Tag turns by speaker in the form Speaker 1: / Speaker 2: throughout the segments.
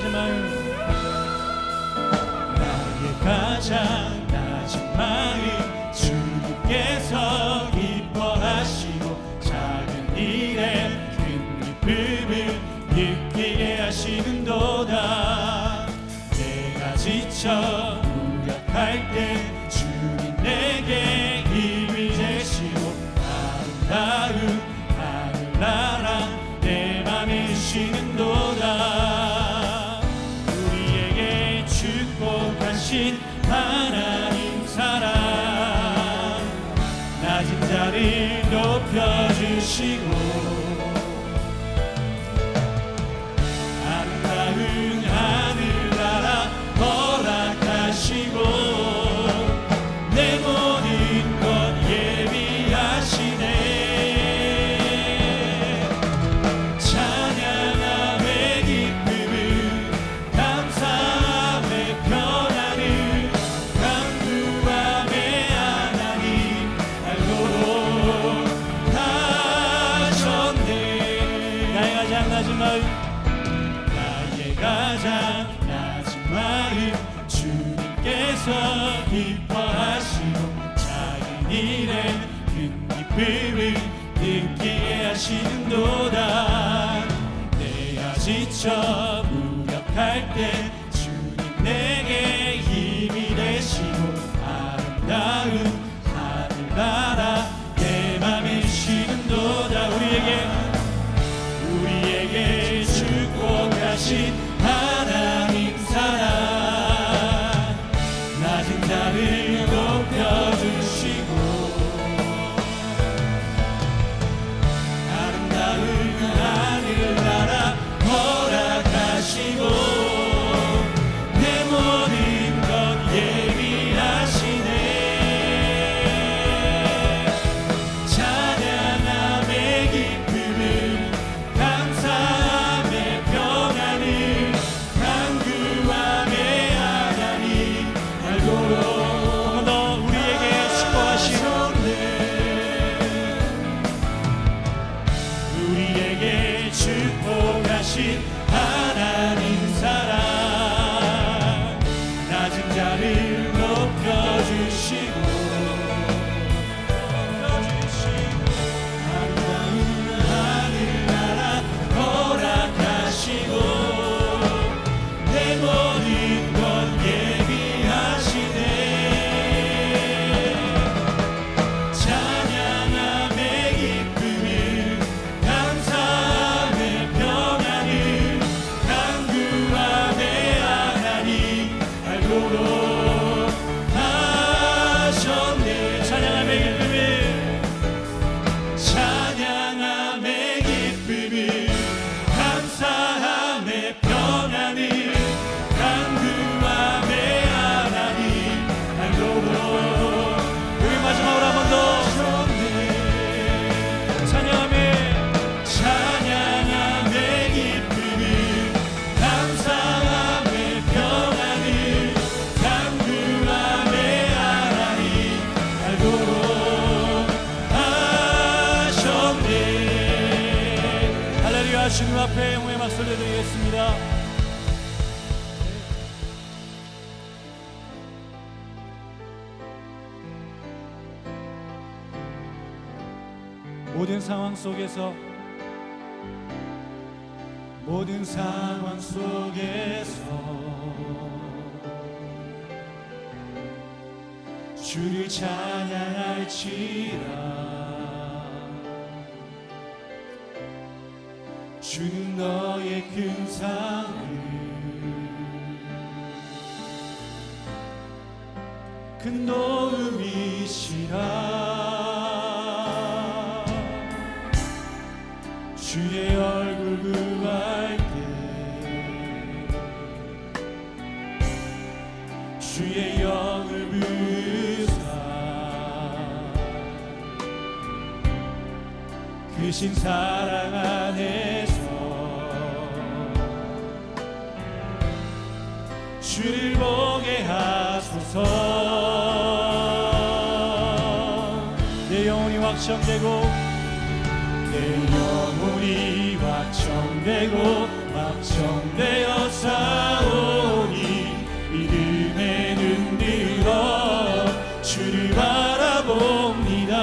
Speaker 1: 마지막
Speaker 2: 나의 가장 낮은 마음 주님께서 기뻐하시고 작은 일에 큰 기쁨을 느끼게 하시는도다. 내가 지쳐 주께서 기뻐하시고 작은 일에 큰 기쁨을 느끼게 하시는도다. 내가 지쳐 주님
Speaker 1: 앞에 영의 박수를 드리겠습니다. 모든 상황 속에서
Speaker 2: 모든 상황 속에서 주를 찬양할지라 주는 너의 큰 사랑 큰 도움이시라. 주의 얼굴 구할 때 주의 영을 부사 그신 사랑 안에 주를 보게 하소서.
Speaker 1: 내 영혼이 확정되고
Speaker 2: 내 영혼이 확정되고 확정되어 사오니 믿음의 눈 들어 주를 바라봅니다.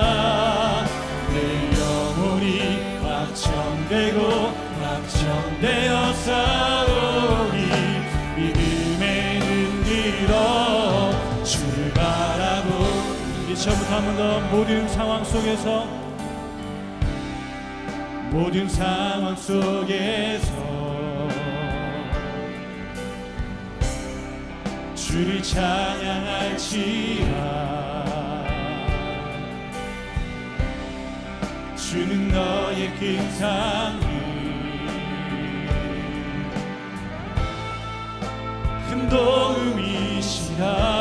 Speaker 2: 내 영혼이 확정되고 확정되어 사오니
Speaker 1: 이처부터 한 번 더 모든 상황 속에서
Speaker 2: 모든 상황 속에서 주를 찬양할지라. 주는 너의 큰 상을 큰 도움이시라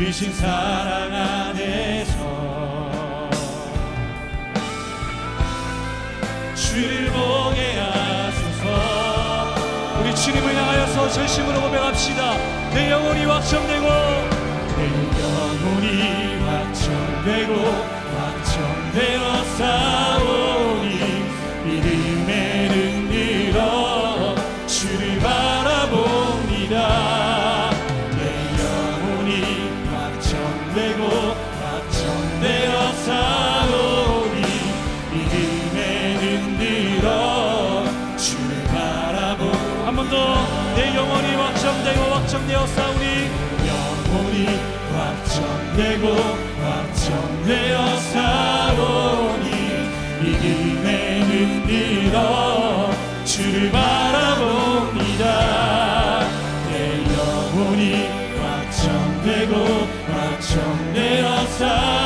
Speaker 2: 크신 사랑 안에서 주를 보게 하소서
Speaker 1: 우리 주님을 향하여서 전심으로 고백합시다. 내 영혼이 확정되고
Speaker 2: 내 영혼이 확정되고 확정되어 싸우 내 영혼이 확정되고 확정되어 싸우니
Speaker 1: 영혼이 확정되고 확정되어 싸우니
Speaker 2: 눈 들어 주를 바라봅 확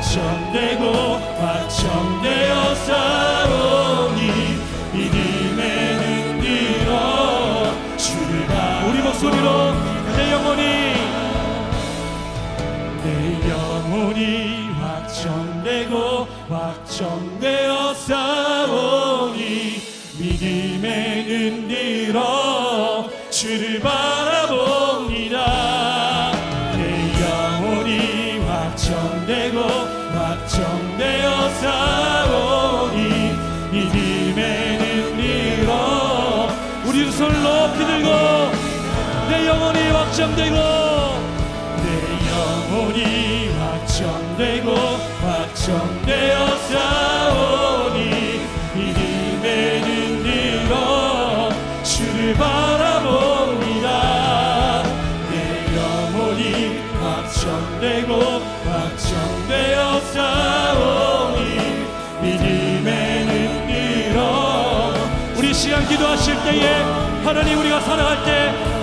Speaker 2: 확정되고 확정되어 싸우니 믿음의 주를 바
Speaker 1: 우리 목소리로 내 영혼이
Speaker 2: 내 영혼이 확정되고 확정되어 싸우니 믿음의 눈 들어 주를 바라봅
Speaker 1: 두 손을 높이 들고 내 영혼이 확정되고
Speaker 2: 내 영혼이 확정되고 확정되어 싸우니 믿음의 눈 들어 주를 바라봅니다. 내 영혼이 확정되고 확정되어 싸우니 믿음의 눈 들어
Speaker 1: 우리 시간 기도하실 때에 하나님 우리가 살아갈 때